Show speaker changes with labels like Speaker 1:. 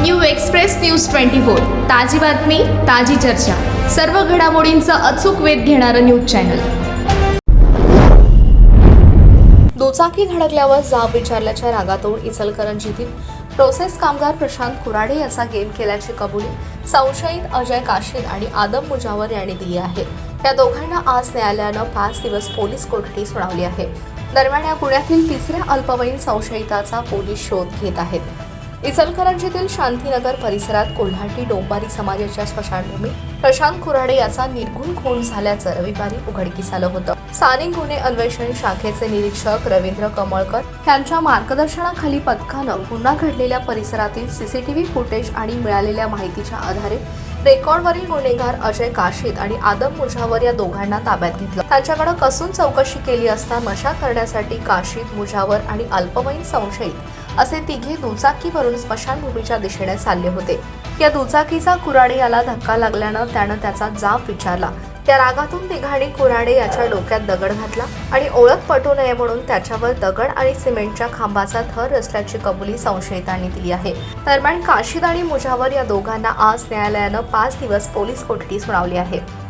Speaker 1: New express news twenty four. ताजी बातमी ताजी चर्चा. सर्व घडामोडींचा अचूक वेध घेणारं न्यूज चॅनल. दुचाकी धडकल्यावर जाब विचारल्याच्या रागातून इचलकरंजीतील प्रोसेस कामगार प्रशांत कुराडे याचा गेम केल्याची कबुली संशयित अजय काशीद आणि आदम मुजावर यांनी दिली आहे. या दोघांना आज न्यायालयानं पाच दिवस पोलीस कोठडी सुनावली आहे. दरम्यान या पुण्यातील तिसऱ्या अल्पवयीन संशयिताचा पोलीस शोध घेत आहेत. इचलकरंजीतील शांतीनगर परिसरात कोल्हाटी डोंबारी समाजाच्या स्मशानभूमीत प्रशांत खुराडे याचा निर्गुण खून झाल्याचं रविवारी उघडकीस आलं होतं. स्थानिक गुन्हे अन्वेषण शाखेचे निरीक्षक रवींद्र कमळकर यांच्या मार्गदर्शनाखाली पथकानं गुन्हा घडलेल्या परिसरातील सीसीटीव्ही फुटेज आणि मिळालेल्या माहितीच्या आधारे रेकॉर्डवरील गुन्हेगार अजय काशीद आणि आदम मुजावर या दोघांना ताब्यात घेतलं. त्यांच्याकडे कसून चौकशी केली असता नशा करण्यासाठी काशीद मुजावर आणि अल्पवयीन संशयित असे तिघे दुचाकीवरून स्मशानभूमीच्या दिशेने चालले होते. या दुचाकीचा कुराडे याला धक्का लागल्यानं त्यानं त्याचा जाब विचारला. त्या रागातून तिघांनी कुऱ्हाडे याच्या डोक्यात दगड घातला आणि ओळख पटू नये म्हणून त्याच्यावर दगड आणि सिमेंटच्या खांबाचा थर रचल्याची कबुली संशयितांनी दिली आहे. दरम्यान काशीद आणि मुजावर या दोघांना आज न्यायालयानं पाच दिवस पोलीस कोठडी सुनावली आहे.